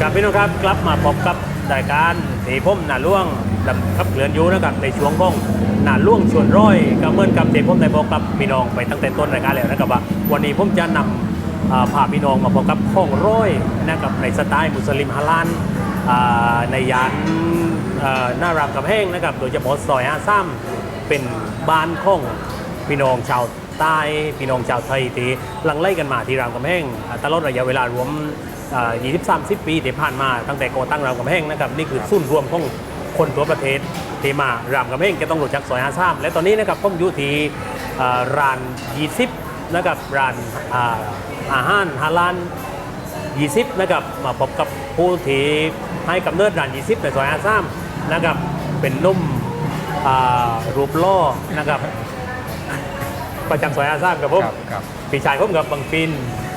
ครับพี่น้องครับกลับมาพบกับรายการสีผมหนาล่วงลำครับเกลือนอยูนะครับในช่วงของหนาล่วงชวนร้อยก็เมือนกับสีผมในบอกกับพี่น้องไปตั้งแต่ต้นรายการแล้วนะครับว่าวันนี้ผมจะนำอ่าพาพี่น้องมาพบกับข้องร้อยนะครับในสไตล์มุสลิมฮาลานในยานอ่าหน้ารามกับแห้งนะครับโดยเฉพาะซอยอาซ้ำเป็นบ้านข้องพี่น้องชาวใต้พี่น้องชาวไทยที่หลังไล่กันมาที่รามคำแห้งอ่าตลอดระยะเวลารวม 20-30 ปีที่ผ่านมาตั้งแต่ก่อตั้งรามคำแห้งนะครับนี่คือศูนย์รวมของคนทั่วประเทศที่มารามคำแห้งจะต้องรู้จักซอยอาซ้ำและตอนนี้นะครับผมอยู่ที่อ่าร้าน20นะครับร้านอ่าอาหารฮาลาน20นะครับมาพบกับผู้ที่ให้กำเนิดร้าน20ในซอยอาซ้ำนะครับเป็นนุ่มอ่ารูปล่อนะครับ ประจำซอยอาซ้ำกับผมครับครับพี่ชายผมกับบางฟิน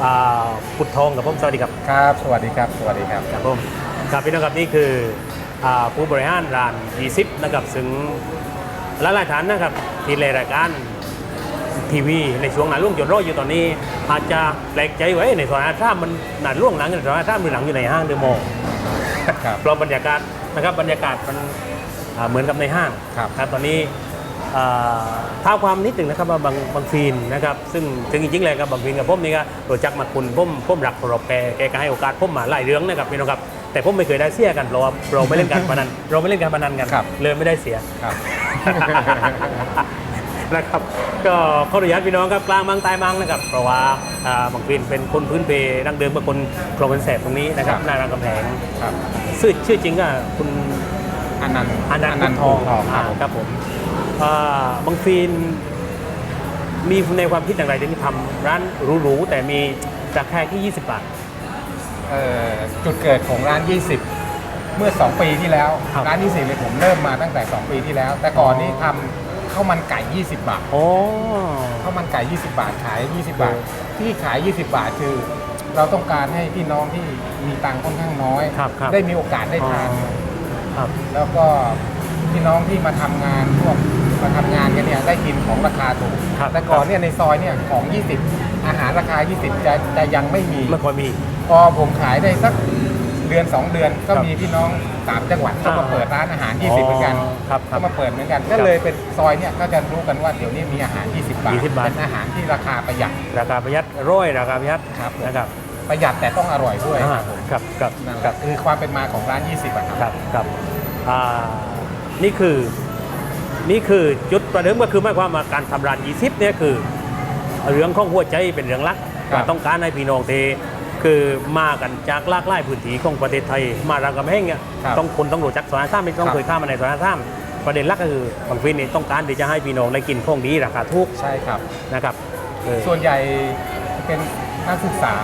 อ่าปุดทองกับผมสวัสดีครับครับ สวัสดีครับ สวัสดีครับ ครับผมครับพี่น้องครับนี่คืออ่าผู้บริหารร้าน20นะครับซึ่งหลายๆท่านนะครับที่ในรายการทีวีในช่วงหนาล่วงจนรออยู่ตอนนี้ อาจจะแปลกใจว่าเอ๊ะในซอยอาซ้ำมันหนาล่วงหนังในซอยอาซ้ำหรือหนังอยู่ในห้างเดอะมอลล์ครับ เพราะบรรยากาศนะครับบรรยากาศมันอ่าเหมือนกับในห้างครับครับตอนนี้อ่าเท้าความนิดหนึ่งนะครับว่าบางบางฟินนะครับซึ่งซึ่งจริงๆเลยกับบางฟินกับผมนี่ก็รู้จักมาคุณผมผมรักเคารพแกแกก็ให้โอกาสผมมาหลายเรื่องนะครับพี่น้องครับแต่ผมไม่เคยได้เสียกันเพราะว่าเราไม่เล่นการพนันเราไม่เล่นการพนันกัน ครับ เลยไม่ได้เสีย ครับ นะครับก็ขออนุญาตพี่น้องครับกลางบางใตายมังนะครับเพราะว่าอ่าบางฟินเป็นคนพื้นเพดั้งเดิมเป็นคนคลองเป็นแสบตรงนี้นะครับครับ หนารามกำแพงครับชื่อชื่อจริงก็คุณอันนันต์อนันต์นันททอองงทองคอ่ารับผม ครับผมอ่า บางฟินมีในความคิดอย่างไรถึงทำร้านหรูๆแต่มีราคาแค่20 บาท เอ่อจุดเกิดของร้าน 20 เมื่อ 2 ปีที่แล้ว ครับร้าน 20เลยผมเริ่มมาตั้งแต่ 2 ปีที่แล้ว แต่ก่อนนี้ทำข้าวมันไก่ 20 บาทโอ้ ข้าวมันไก่ 20 บาทขาย 20 บาท ที่ขาย 20 บาทคือ เราต้องการให้พี่น้องที่มีตังค์ค่อนข้างน้อย ครับครับ ได้มีโอกาสได้ทาน ครับ แล้วก็พี่น้องที่มาทำงานพวก มาทำงานกันเนี่ยได้กินของราคาถูก ครับแต่ก่อนเนี่ยในซอยเนี่ยของ 20 อาหารราคา 20 จะจะยังไม่มีไม่ค่อยมี พอผมขายได้สักเดือน 2 เดือนก็ครับมีพี่น้องสามจังหวัดเข้ามาอ่าเปิดร้านอาหาร 20 เหมือนกัน ครับครัเข้าบมาเปิดเหมือนกัน ก็เลยเป็นซอยเนี่ยก็จะรู้กันว่าเดี๋ยวนี้มีอาหาร 20 บาท 20บาท เป็นอาหารที่ราคาประหยัด ราคาประหยัดร้อยราคาประหยัดครับ นะครับประหยัดแต่ต้องอร่อยด้วยอ่าครับผมครับครับนั่นแหครัละบ คือความเป็นมาของร้าน 20 บาทครับ ครับอ่านี่คือ นี่คือจุดประเดิมก็คือหมายความว่าการทำร้าน20เนี่ยคือ เรื่องของหัวใจเป็นเรื่องหลักว่าต้องการให้พี่น้องเทคือมากันจากหลากหลายพื้นที่ของประเทศไทย มารามคำแห้งเนี่ยต้องคนต้องรู้จักสวนอาซ้ำไม่ต้องเคยข้ามมาในสวนอาซ้ำประเด็นหลักก็คือบางฟินนี่ต้องการที่จะให้พี่น้องได้กินของดีราคาถูกใช่ครับ นะครับเออ ส่วนใหญ่เป็นนักศึกษา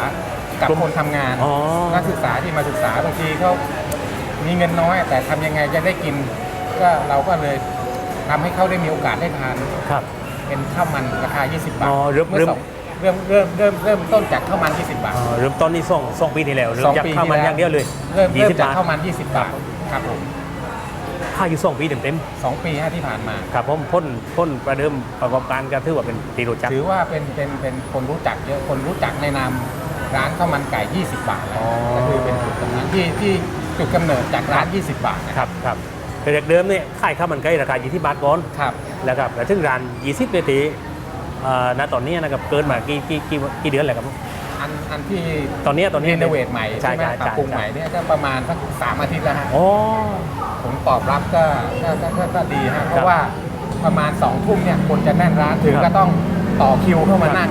กับกลุ่มคนทำงาน อ๋อ นักศึกษาที่มาศึกษาบางทีเขามีเงินน้อย แต่ทำยังไงจะได้กิน ก็เราก็เลย ทำให้เขาได้มีโอกาสได้ทานครับ เป็นข้าวมันราคา 20 บาทอ๋อเริ่มมื่อสองเริ่มเริ่มเริ่มเริ่มต้นจากข้าวมัน 20 บาทอ่าเริ่มต้นนี่ส่งส่งปีที่แล้วเริ่มสองจากปีข้าวมันที่อแล้วย่างเดียวเลยเริ่มเริ่ม20จากบาทข้าวมัน 20 บาทครับผมค่าอยู่สองปีเต็มเต็มสองปีฮะที่ผ่านมา ๆครับผมพ่นพ่นประเดิมประกอบการก็ถือว่าเป็นตีรู้จักถือว่าเป็นเป็นเป็นคนรู้จักเยอะคนรู้จักในนามร้านข้าวมันไก่ 20 บาทแล้วอ๋อก็คือเป็นจุดตรงนั้นที่ที่จุดกำเนิดจากร้าน 20 บาทนะครับครับ แต่จากเดิมเนี่ยค่ายข้าวมันไก่ราคา 20 บาทก่อนครับ แล้วครับแล้วถึงร้าน 20นาทีเอ่อณตอนนี้นะครับเกินมากี่กี่กี่กี่เดือนแล้วครับ อันอันที่ตอนเนี้ยตอนนี้รีโนเวทใหม่ใช่ใช่ไหมใช่ปรับปรุงใช่ ใหม่เนี่ยก็ประมาณสักสามอาทิตย์แล้วฮะอ๋อผลตอบรับก็ก็ก็ก็ก็ดีฮะเพครัราะบว่าประมาณ2องทุ่มเนี่ยคนจะแน่นร้านถึงครับก็ต้องต่อคิวเข้ามาครับนั่ง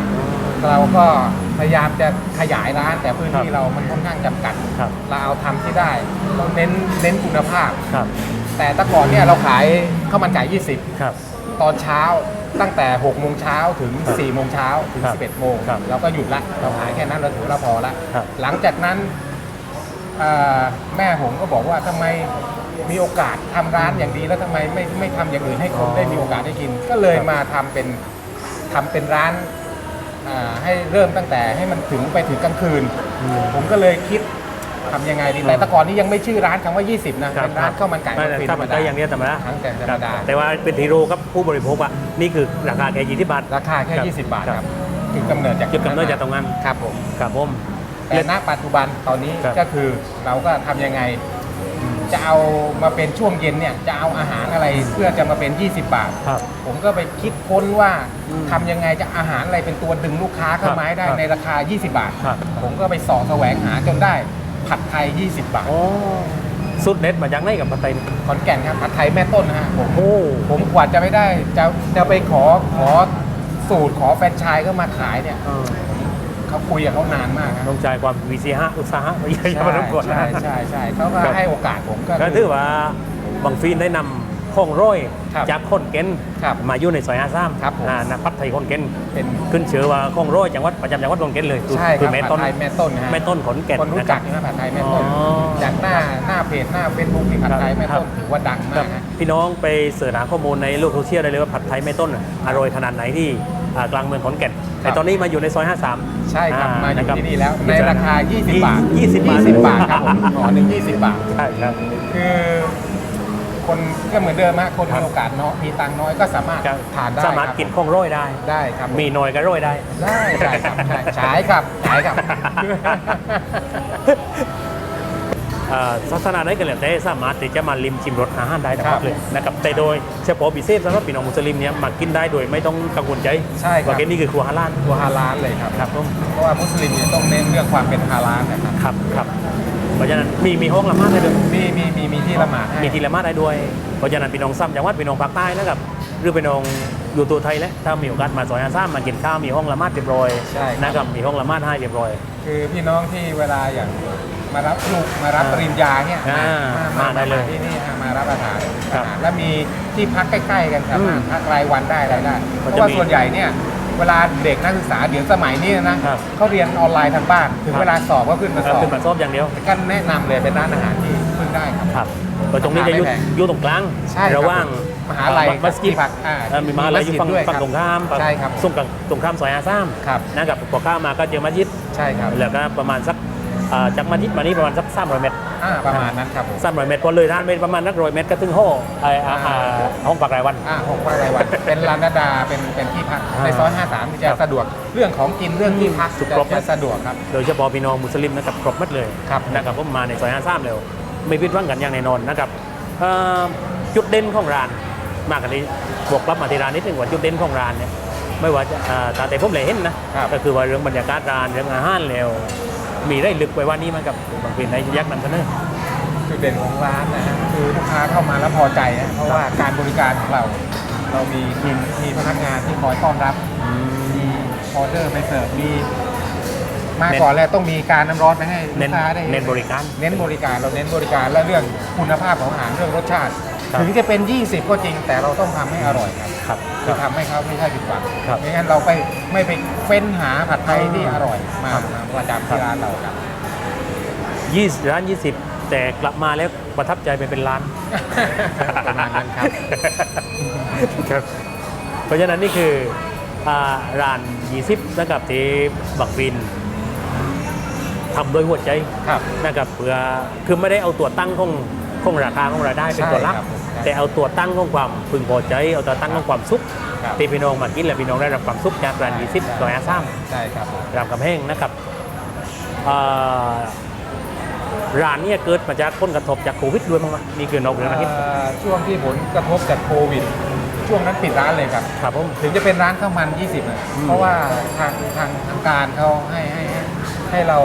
เราก็พยายามจะขยายร้าน แต่พื้นที่ครับ เรามันค่อนข้างจำกัด ครับ เราเอาทำที่ได้เราเน้นเน้นคุณภาพ ครับ แต่แต่ก่อนเนี่ยเราขายข้าวมันไก่20ครับตอนเช้าตั้งแต่6โมงเช้าถึงครับ4โมงเช้าถึง ครับ11 โมงครับเราก็หยุดละเราขายแค่นั้นเราถือว่าเราพอละครับ หลังจากนั้นอ่าแม่ผมก็บอกว่าทำไมมีโอกาสทำร้านอย่างดีแล้วทำไมไม่ไม่ทำอย่างอื่นให้คนได้มีโอกาสได้กิน ก็เลยมาทำเป็นทำเป็นร้านอ่าให้เริ่มตั้งแต่ให้มันถึงไปถึงกลางคืน อืม ผมก็เลยคิด ทำยังไงดีอืมแต่แต่ก่อนนี้ยังไม่ชื่อร้านคำว่า 20 นะ เป็นร้านข้าวมันไก่ไม่รถฟินข้าวมันไก่อย่างเดียวธรรมดาทั้งแต่ธรรมดา แต่ว่าเป็นฮีโร่ครับผู้บริโภคว่านี่คือราคาแค่ยี่สิบบาท ราคาแค่ครับ20 บาทครับครับจุดกำเนิดจากจุดกำเนิดจากตรงนั้นครับผมครับผมแต่ณปัจจุบันตอนนี้ครับก็คือเราก็ทำยังไงจะเอามาเป็นช่วงเย็นเนี่ยจะเอาอาหารอะไรเพื่อจะมาเป็น 20 บาทครับผมก็ไปคิดค้นว่าอืมทำยังไงจะอาหารอะไรเป็นตัวดึงลูกค้าเข้ามาให้ได้ครับในราคา 20 บาทครับผมก็ไปเสอแสวงหาจนได้ ผัดไทย 20 บาทโอ้สุดเด็ดมาจากไหนกับปาไตนี่ขอนแก่นครับผัดไทยแม่ต้นนะฮะผมโอ้ผมกว่าจะไม่ได้จะจะไปขอขอสูตรขอแฟรนไชส์ก็มาขายเนี่ยเออเขาคุยกับเขานานมากครับต้องใจายความวิซีฮะอุตสาหะไม่ใช่ใช่มาทั้งหมดนะใช่ใช่ใช่เขาก็ครับให้โอกาสผมก็ก็ถือว่าบางฟีนได้นำ ข้องร้อยครับจากคนเก้นครับมาอยู่ในซอยอาซ้ำครับผม อ่านักพัฒไทยคนเก้นเป็นขึ้นชื่อว่าข้องร้อยจังหวัดประจำจังหวัดคนเก้นเลยใช่คคืรับแม่ผัดต้นไทยแม่ต้นนะฮะแม่ต้นขอนแก่นคนรู้จักนะนะผัดไทยแม่ต้น อ๋อจากหน้าหน้าเพจหน้าเฟซบุ๊กที่ผัดไทยแม่ต้นครับถือว่าดังคมารับกฮะ พี่น้องไปเสิร์ชหาข้อมูลในโลกโซเชียลได้เลยว่าผัดไทยแม่ต้นน่ะอร่อยขนาดไหนที่อ่ากลางเมืองขอนแก่นแต่ตอนนี้มาอยู่ในซอย 53ใช่ครับอ่มาอยู่ะครับที่นี่แล้วในราคา 20 บาท20 บาท20 บาทครับผมห่อหนึ่ง20 บาท ใช่ครับ คือ คนก็เหมือนเดิมฮะคนครัมีบโอกาสเนาะมีตังค์น้อยก็สามารถครับทานได้สามารถครับกินข้องร้อยได้ ได้ครับมีหน่อยก็ร้อยได้ ได้ใช่ครับใช่ฉายครับฉายครับ เอ่อศาสนาไหนกันแล้วแต่สามารถที่จะมาลิมชิมรสอาหารได้ทั้งหมครัดบเลยนะครับแต่โดยเฉพาะบิเซฟสำหรับพี่น้องมุสลิมเนี่ยมากินได้โดยไม่ต้องกังวลใจใช่ครับ ว่าเกนี่คือครัวฮาลาลตัวฮาลาลเลยครับ ครับผมเพราะว่ามุสลิมเนี่ยต้องเน้นเรื่องความเป็นฮาลาลนะครับ ครับครับเพ ราะฉะนั้นมีมีห้องละหมาดได้ด้วยมีมีมีมีที่ละหมาดให้มีที่ละหมาดได้ด้วย เพราะฉะนั้นพี่น้องซ้ำจังหวัดพี่น้องภาคใต้นะครับหรือพี่น้องอยู่ตัวไทยแล้วถ้ามีโอกาสมาซอยอาซ้ำมากินข้าวมีห้องละหมาดเรียบร้อยใช่ครับนะครับมีห้องละหมาดให้เรียบร้อย คือพี่น้องที่เวลาอย่างมารับลูกมารับอ่าปริญญาเนี่ยอ่ามามาได้เลยที่นี่ฮะมารับอาหารครับอาหารแล้วมีที่พักใกล้ ๆ กันครับอืมพักรายวันได้อะไรได้เพมันราะจะว่ามีส่วนใหญ่เนี่ย เวลาเด็กนักศึกษาเดี๋ยวสมัยนี้นะครับเขาเรียนออนไลน์ทางบ้าน ถึงครับเวลาสอบก็ขึ้นมาสอบขึ้นมาซอบอย่างเดียวก็แนะนำเลยเป็นร้านอาหารที่พึ่งได้ครับครับก็ตรงนี้จะอยู่ราคาไม่แพงอยู่ตรงกลางใช่ครับระหว่างมหาลัยมัสยิดที่พักอ่าเอ่อมีมหาลัยอยู่ฝั่งมีมัสยิดด้วยฝั่งครับตรงข้ามฝั่งใช่ครับตรงกลางตรงข้ามซอยอาซ้ำครับนะครับพอข้ามมาก็เจอมัสยิดใช่ครับแล้วก็ประมาณสักเอ่อจากมัสยิดมานี่ประมาณสัก300เมตรอ่าประมาณนั้นครับผม300เมตรพอเลยท่านไปประมาณนักร้อยเมตรก็ถึงห้องไอ้อ่าอ่าห้องพักรายวัน อ่าหกวันรายวัน เป็นลานนาดาเป็นเป็นที่พักอ่าในซอย53ที่จะครับสะดวกเรื่องของกินเรื่องที่พักสุดจะครบจะสะดวกครับ โดยเฉพาะพี่น้องมุสลิมนะครับครบหมัดเลยครับ นะครับผมมาในซอยอาซ้ำเร็วไม่พิดหวังกันอย่างแน่นอนนะครับเอ่อจุดเด่นของร้านมากกันนี้บวกกลับมาที่ร้านนิดหนึ่งว่าจุดเด่นของร้านเนี่ยไม่ว่าจะอ่าตามแต่ผมเลยเห็นนะ ครับ ก็คือว่าเรื่องบรรยากาศร้านเรื่องอาหารแล้ว มีได้ลึกไปว่านี้มันกับบางเป็นในยักษ์นำเสนอจุดเด่นของร้านนะฮะคือลูกค้าเข้ามาแล้วพอใจนะเพราะว่าการบริการของเรา เรามีทีมมีพนักงานที่คอยต้อนรับมีออเดอร์ไปเสิร์ฟมีมาเน้นก่อนแล้วต้องมีการน้ำร้อนไปให้ลูเน้นกค้าได้เน้นบริการ เน้นบริการเราเน้นบริการและเรื่องคุณภาพของอาหารเรื่องรสชาติ ครับถึงจะเป็น 20 ก็จริง แต่เราต้องทำให้อร่อยครับครับคคืรัอบทำให้เขาไม่ใช่ผิดหวังครับไม่งั้นเราไปไม่ไปเฟ้นหาผัดไทยที่อร่อยมาครับ มาประจำที่ร้านเราครับ ยี่สิบร้านยี่สิบแต่กลับมาแล้วประทับใจไปเป็นล้าน ประมาณนั้นครับ ครับ เพราะฉะนั้นนี่คืออ่าร้านยี่สิบนะครับที่บักฟินทำโดยหัวใจครับ นะครับเพื่อคือไม่ได้เอาตัวตั้งของของราคาของรายได้เป็นตัวหลัก ใช่ครับผม แต่เอาตัวตั้งของความพึงพอใจ เอาตัวตั้งของความสุขครับที่พี่น้องมากินและพี่น้องได้รับความสุขจากร้านยี่สิบซอยอาซ้ำใช่ครับผมรามคำแห้งนะครับเอ่อร้านเนี้เกิดมาจากผลกระทบจากโควิดด้วยมั้งวะนี่คือนอกเรื่องนะคิดเอ่อช่วงที่ผลกระทบจากโควิด ช่วงนั้นปิดร้านเลยครับ ครับผม ถึงจะเป็นร้านข้าวมัน 20นะอืม เพราะว่าทางทางทางการเขาให้ให้ให้ให้เรา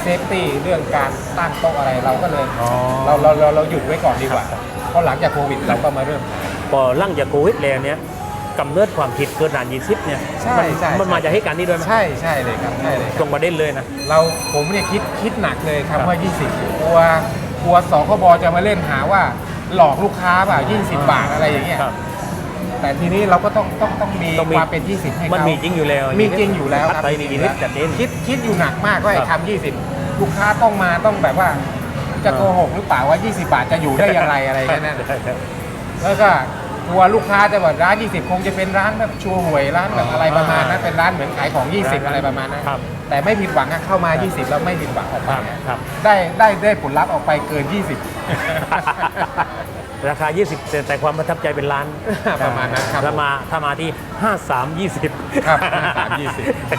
เซฟตี้เรื่องการตั้งโต๊ะอะไรเราก็เลย อ๋อ เราเราเราเราหยุดไว้ก่อนดีกว่าครับเพราะหลังจากโควิดเราก็มาเริ่ม พอหลั่งจากโควิดแล้วเนี่ยกำเนิดความผิดเกิดร้านยีซิปเนี่ยใช่มันใช่ มันมาจากเหตุการณ์นี้ด้วยไหมใช่ใช่เลยครับใช่เลยคตรรับงประเด็นเลยนะ เราผมเนี่ยคิดคิดหนักเลยครัคำบว่า 20กลัวกลัวสคบจะมาเล่นหาว่าหลอกลูกค้าเปล่า20 บาทอะไรอย่างเงี้ยครับ แต่ทีนี้เราก็ต้องต้องต้องมีต้องมี ความเป็น 20 ให้เขามันมีจริงอยู่แล้วมีจริงอยู่แล้วผัดครับไทยนี่มีนิดจัดเน้น คิดคิดอยู่หนักมากว่าครัไอ้บทำ20ลูกค้าต้องมาต้องแบบว่า จะโกหกหรือเปล่าว่า 20 บาทจะอยู่ได้อย่างไรอะไรกันนั่นแล้วก็กลัวลูกค้าจะบอกร้าน 20 คงจะเป็นร้านแบบชัวร์หวยร้านแบบอะไรประมาณนั้นเป็นร้านเหมือนขายของ 20 อะไรประมาณนั้นครับแต่ไม่ผิดหวังอะเข้ามา 20 แล้วไม่ผิดหวังออกคมารับครับ ได้ได้ได้ผลลัพธ์ออกไปเกินราคา 20แต่แต่ความประทับใจเป็นล้านประมาณนั้นครับถ้ามาถ้ามาที่ 53 20 ครับ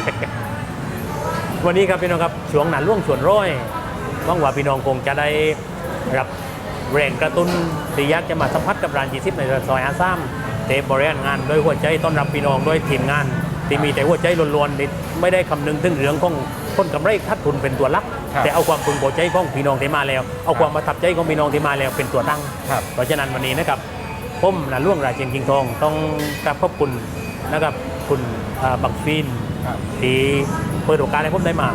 53วันนี้ครับพี่น้องครับช่วงหนาล่วงชวนร้อย หวังว่าพี่น้องคงจะได้รับแรงกระตุ้นตียักษ์จะมาสัมผัสกับร้านจีซิปในซอยอาซ้ำเตะบริหารงานโดยหัวใจต้อนรับพี่น้องด้วยทีมงาน ที่มีแต่หัวใจล้วนๆนี่ไม่ได้คำนึงถึงเรื่องของคนกำไรคัดทุนเป็นตัวหลักครับแต่เอาความพึงพอใจของพี่น้องที่มาแล้ว เอาความประทับใจของพี่น้องที่มาแล้วเป็นตัวตั้งครับเพราะฉะนั้นวันนี้นะครับผมนะล่วงราชเชียงกิงทองต้องกราบขอบคุณนะครับคุณอ่าบังฟินครับที่เปิดโอกาสให้ผมได้มา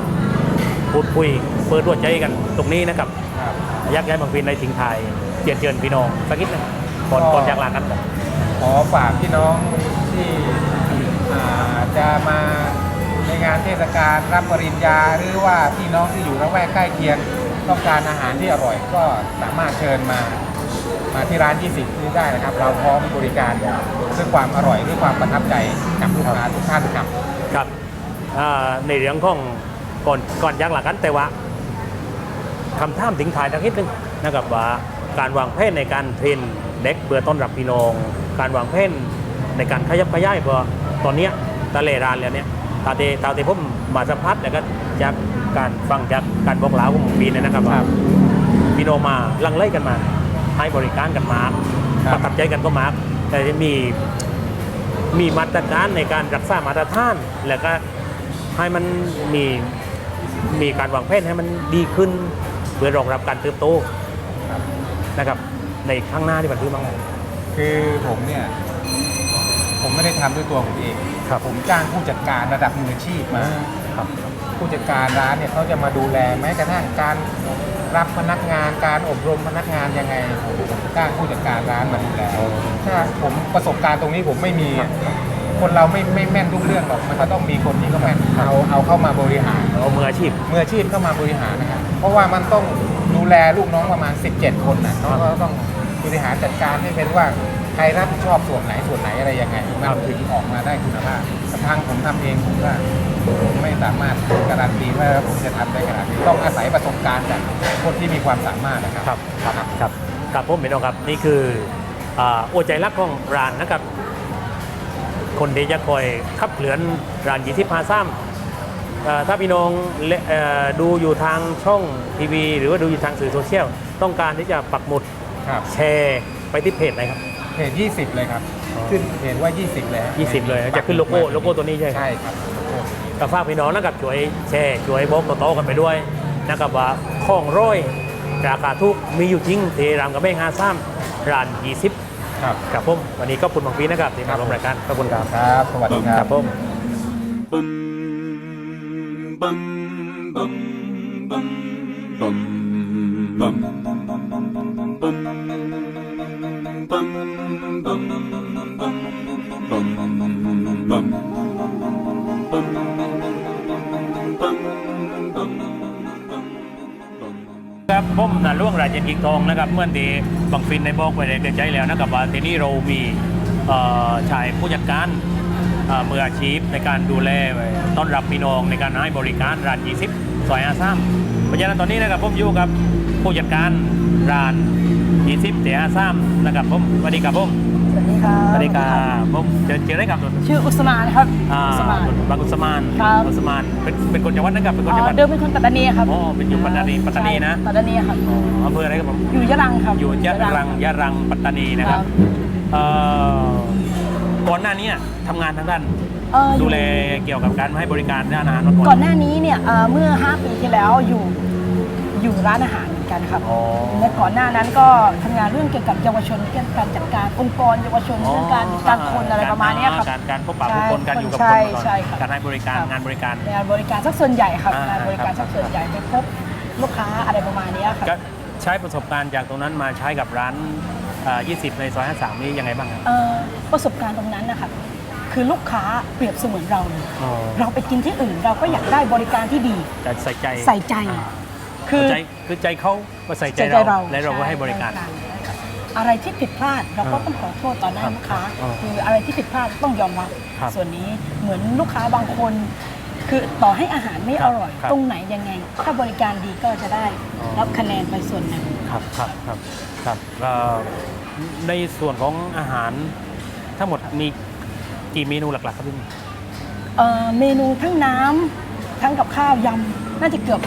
พูดคุยเปิดหัวใจกันตรงนี้นะครับครับยักย้ายบังฟินในทิ้งไทายเจียนเชิญพี่น้องสักนิดหนึงก่อนก็ก่อนจากลากันครับขอฝากพี่น้องที่อ่าจะมาในงานเทศกาลรับปริญญาหรือว่าพี่น้องที่อยู่ละแวกใกล้เคียงต้องการอาหารที่อร่อยก็สามารถเชิญมามาที่ร้าน 20 นี้ได้นะครับ เราพร้อมบริการด้วยความอร่อยด้วยความประทับใจกับลูกค้าทุกท่านครับครับอ่าในเรื่องของ ก่อนก่อนจากลากันแต่ว่าคำถามทิ้งท้ายสักนิดหนึงนะครับว่าการวางแผนในการเทรนเด็กเพื่อต้อนรับพี่น้อง การวางแผนในการขยับขยายเพราะตอนเนี้ยตะเลรานแล้วเนี่ยตาเตตาเตผมมาสัมผัสแล้วก็จากการฟังจากการบอกเล่าของปีเนี่ยนะครับว่าครับพี่น้องมาลังไล่กันมาให้บริการกันมากครับประทับใจกันก็มากแต่จะมีมีมาตรการในการรักษามาตรฐาน แล้วก็ให้มันมี มีการวางแผนให้มันดีขึ้น เพื่อรองรับการเติบโตครับนะครับ ในข้างหน้าที่มันคือมั้งคือผมเนี่ย ผมไม่ได้ทำด้วยตัวผมเองครับผมจ้างผู้จัดการระดับมืออาชีพมา ครับ ผู้จัดการร้านเนี่ยเขาจะมาดูแลแม้กระทั่งการรับพนักงานการอบรมพนักงานยังไงผมจ้างผู้จัดการร้านมาดูแลถ้าผมประสบการณ์ตรงนี้ผมไม่มี คนเราไม่ไม่แม่นทุกเรื่องหรอก มันก็ต้องมีคนที่เขาแม่นเอาเอาเข้ามาบริหาร เอามืออาชีพ มืออาชีพเข้ามาบริหารนะครับ เพราะว่ามันต้องดูแลลูกน้องประมาณ 17 คนนะเขาก็ต้องบริหารจัดการให้เป็นว่าใครรับผิดชอบส่วนไหนส่วนไหนอะไรยังไงมันถึงออกมาได้คุณภาพแต่ทางผมทำเองผมว่าผมไม่สามารถการันตีว่าผมจะทำได้ขนาดนี้ต้องอาศัยประสบการณ์จากคนที่มีความสามารถนะครับครับครับครับครับผมพี่น้องครับนี่คืออ่าหัวใจรักของร้านนะครับ คนที่จะคอยขับเคลื่อนร้านยีที่พาซ้ำเอ่อถ้าพี่น้องเลเอ่อดูอยู่ทางช่องทีวี หรือว่าดูอยู่ทางสื่อโซเชียล ต้องการที่จะปักหมุดครับแชร์ไปที่เพจไหนครับเพจ20 เลยครับอ๋อขึ้นเพจว่า 20 เลยฮะ20 เลยจะขึ้นโลโก้โลโก้ตัวนี้ใช่ไหมใช่ครับโลโก้กับฝากพี่น้องนะครับช่วยแชร์ช่วยบอกต่อๆกันไปด้วยนะครับว่าของร้อยราคาทุกมีอยู่จริงที่รามกับแม่งาซ้ำร้าน 20 ครับครับผมวันนี้ก็คุณบางฟีนะครับที่ครัมาบร่วมรายการขอบคุณครับครับสวัสดีคครัรับบผม bum bum bum bum bum bum bum นะล่วงราชกิงทองนะครับเมื่อที่บังฟินในบอกไปเลยเกิดใจแล้วนะครับว่าที่นี่เรามีชายผู้จัดการเมืออาชีพในการดูแลต้อนรับพี่น้องในการให้บริการร้าน 20ซอยอาซ้ำเพราะฉะนั้นตอนนี้นะครับผมอยู่กับผู้จัดการร้าน 20เสียอาซ้ำนะครับผมสวัสดีครับผม ครับ สวัสดีครับผมเจอเจอได้ครับชื่ออุสมานครับ อ่าอุสมาน บางกุสมานครับ อุสมาน เป็นเป็นคนจังหวัดนะครับเป็นคนจังหวัด เดิมเป็นคนปัตตานีครับอ๋อเป็นอยู่ปัตตานีปัตตานีนะ ใช่ปัตตานีครับ อ๋ออำเภออะไรครับผม อยู่ยะรังครับอยู่ยะรังยะรังปัตตานีนะครับเอ่อก่อนหน้านี้ทำงานทางด้านเอ่ออยู่ดูแลเกี่ยวกับการให้บริการด้านอาหารมาก่อน ก่อนหน้านี้เนี่ยเอ่อเมื่อ 5 ปีที่แล้วอยู่ อยู่ร้านอาหารเหมือนกันครับอ๋อ และก่อนหน้านั้นก็ทำงานเรื่องเกี่ยวกับเยาวชนเรื่องการจัดการองค์กรเยาวชนเรื่องการการคนอะไรประมาณเนี้ยครับ การการพบปะผู้คนการอยู่กับใช่คนมาก่อนใช่ครับ การให้บริการครับงานบริการ งานบริการสักส่วนใหญ่ครับอ่าง งานบริการครัสับกส่วนใหญ่ไปพบลูกค้าอะไรประมาณเนี้ยครับ ก็ใช้ประสบการณ์จากตรงนั้นมาใช้กับร้านอ่า20 ในซอย53 นี่ยังไงบ้างครับ เอ่อประสบการณ์ตรงนั้นนะคะคือลูกค้าเปรียบเสมือนเราเลยอ๋อ เราไปกินที่อื่นเราก็อยากได้บริการที่ดี จะใส่ใจใส่ใจอ่า คือใจคือใจเขาก็ใส่ใจใจเราเราและเราก็ให้บริการใช่ค่ะอะไรที่ผิดพลาดเราก็ต้องขอโทษต่อหน้าครับลูกค้าอ๋อคืออะไรที่ผิดพลาดต้องยอมรับครับส่วนนี้เหมือนลูกค้าบางคน คือต่อให้อาหารไม่ครัอบร่อยครับตรงไหนยังไง ถ้าบริการดีก็จะได้อ๋อรับคะแนนไปส่วนหนึ่งครับครับครับครับเอ่อในส่วนของอาหารทั้งหมดมีกี่เมนูหลักๆครับพี่เอ่อเมนูทั้งน้ำทั้งกับข้าวยำน่าจะเกือบ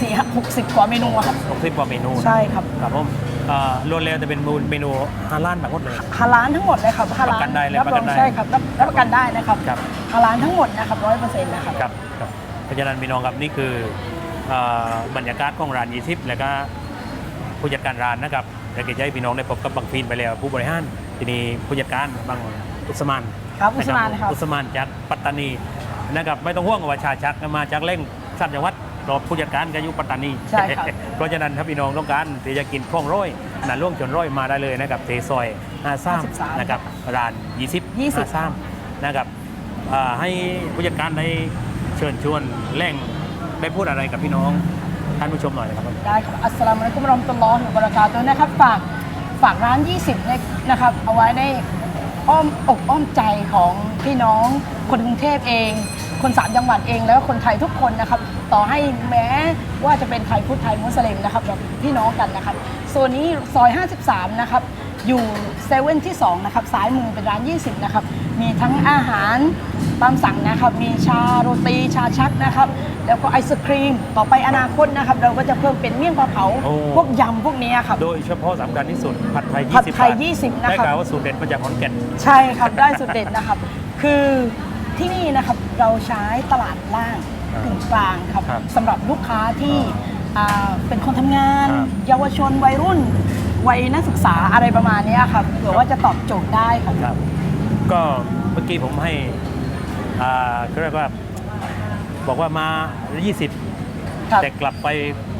สี่หกสิบกว่าเมนูอะครับ60กว่าเมนูนะใช่ครับ ครับผมเอ่อรวมแล้วจะเป็นเมนูฮาลาลทั้งหมดเลย ฮาลานทั้งหมดเลยครับฮาลาประกันได้เลยรับประรกัอนงได้ใช่ครับรับรับประกันได้นะครับครับ ฮาลานทั้งหมดนะครับร้อยเปอร์เซ็นต์นะครับ ครับครับเพราะฉะนั้นพี่น้องครับนี่คือเอ่อบรรยากาศของร้านยีทิพย์แล้วก็ผู้จัดการร้านนะครับแล้วก็จะให้พี่น้องได้พบกับบังฟีนไปแล้ว ผู้บริหารทีนี้ผู้จัดการบังอุสมานครับอุสมานนะครับ อุสมานจากปัตตานีนะครับไม่ต้องห่วงว่าชาชักมาจากเล่งสัตจังหวัด รอผู้จัดการก็อยู่ปัตตานีใช่ครับ เพราะฉะนั้นถ้าพี่น้องต้องการที่จะกินข้องร้อยหนาล่วงจนร้อยมาได้เลยนะครับเทซอยอาซ้ำ53นะครับร้าน 20 20อาซ้ำนะครับอ่าให้ผู้จัดการได้เชิญชวนแร่งได้พูดอะไรกับพี่น้องท่านผู้ชมหน่อยนะครับ ได้ครับ อัสสลามุอะลัยกุมวะเราะห์มะตุลลอฮิวะบะเราะกาตุฮ์นะครับ ฝาก ฝากร้าน 20เนี่ยนะครับ เอาไว้ในอ้อมอกอ้อมใจของพี่น้องคนกรุงเทพเอง คนสามจังหวัดเองแล้วก็คนไทยทุกคนนะครับ ต่อให้แม้ว่าจะเป็นไทยพุทธไทยมุสลิมนะครับเราพี่น้องกันนะครับส่วนนี้ซอย 53 นะครับ อยู่เซเว่นที่ 2 นะครับซ้ายมือเป็นร้าน 20 นะครับ มีทั้งอาหารตามสั่งนะครับ มีชาโรตีชาชักนะครับ แล้วก็ไอศครีม ต่อไปอนาคตนะครับ เราก็จะเพิ่มเป็นเมี่ยงปลาเผา โอ้ พวกยำพวกนี้ครับ โดยเฉพาะสำคัญที่สุดผัดไทย 20ผัดไทยบาท20นะครับ ได้กล่าวว่าสูตรเด็ดมาจากขอนแก่น ใช่ครับ ได้สุดเด็ดนะครับ คือ ที่นี่นะครับเราใช้ตลาดล่างครับกึ่งกลางครับครับสำหรับลูกค้าที่อ่าเป็นคนทำงาน ครับเยาวชนวัยรุ่น วัยนักศึกษาอะไรประมาณเนี้ยครับเผื่อว่าจะตอบโจทย์ได้ครับ ครับ ก็เมื่อกี้ผมให้อ่าก็เรียกว่าบอกว่ามา 20 ครับ แต่กลับไป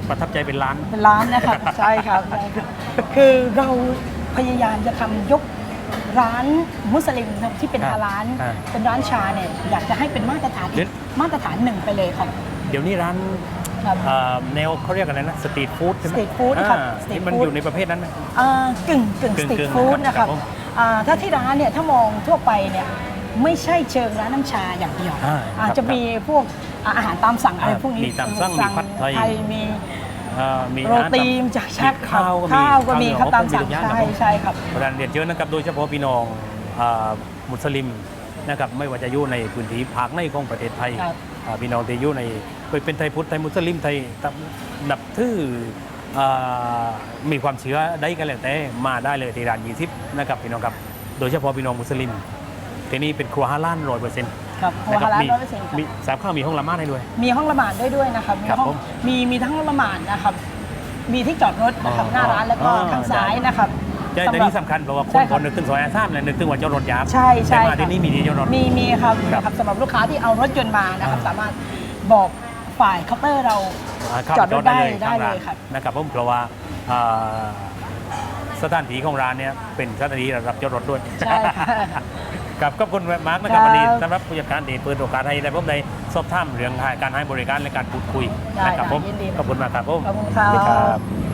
ประทับใจเป็นล้าน เป็นร้านนะครับ ใช่ครับใช่ครับ คือเราพยายามจะทำยก ร้านมุสลิมนะครับที่เป็นครับฮาลาลอ่าเป็นร้านชาเนี่ยอยากจะให้เป็นมาตรฐานเดี๋อียวกมาตรฐานหนึ่งไปเลยครับเดี๋ยวนี้ร้านครับอ่าแนวเขาเรียกอะไรนะสตรีทฟู้ดใช่ไหมสตรีทฟู้ดครับอ่าสตรีทที่มันฟู้ดอยู่ในประเภทนั้นไหมอ่ากึ่งกึ่งสกึ่งตรีทกึ่งฟู้ดนะนะคครัรับบผม อ่าถ้าที่ร้านเนี่ยถ้ามองทั่วไปเนี่ยไม่ใช่เชิงร้านน้ำชาอย่างเดียวอ่าอาจครับจะมีพวกอาหารตามสั่งอะไรอ่าพวกนี้มีตามสั่งมีผัดไทย มี อ่ามีโรตีอาหารจากชักมีข้าวก็มีข้าวก็มีครับข้ตาวมเหนียวสั่งมีทุกอย่างใช่ครับผมใช่ครับเพราะฉะนั้นเรียนเยอะนะครับโดยเฉพาะพี่น้องอ่ามุสลิมนะครับไม่ว่าจะอยู่ในพื้นที่ภาคในของประเทศไทยครับ อ่าพี่น้องที่อยู่ในเป็นไทยพุทธไทยมุสลิมไทยนับถืออ่ามีความเชื่อได้กันแล้วแต่มาได้เลยที่ร้านยีทิพนะครับพี่น้องครับโดยเฉพาะพี่น้องมุสลิมที่นี่เป็นครัวฮาลาลร้อยเปอร์เซ็นต์ ครับโฮนะครัฮาลาลมีร้อยเปอร์เซ็นต์ครับ มีสามข้าวมีห้องละหมาดให้ด้วย มีห้องละหมาดได้ด้วยนะครับ มีครับห้องผมมีมีทั้งห้องละหมาดนะครับ มีที่จอดรถนะครับอ๋อหน้าร้านแล้วก็อ๋อข้างซ้ายได้ นะครับใช่สำหแต่รับนี่สำคัญเพราะว่าคใช่นคครับนนึกถึงซอยอาซ้ำเลยนึกถึงว่าเจ้ารถยับใช่ใช่แต่มาครับที่นี่มีที่เจ้ารถ มีมีครับครับนะครับสำหรับลูกค้าที่เอารถยนต์มานะครับ อ่า สามารถบอกฝ่ายเคาน์เตอร์เราาเข้าจอดรถได้ข้างได้ร้านเลยครับ นะครับผมเพราะว่าอ่าสถานที่ของร้านเนี่ยเป็นสถานที่สำหรับเจ้ารถด้วย ใช่ค่ะ กับขอบคุณมาร์กนะครับครับวันนี้สำหรับผู้จัดการที่เปิดโอกาสให้ได้ผมได้สอบถามเรื่องการให้บริการและการพูดคุยได้นะครับค่ะผมยินดีขอบคุณมากครับผมขอบคุณครับสวัสดีครับ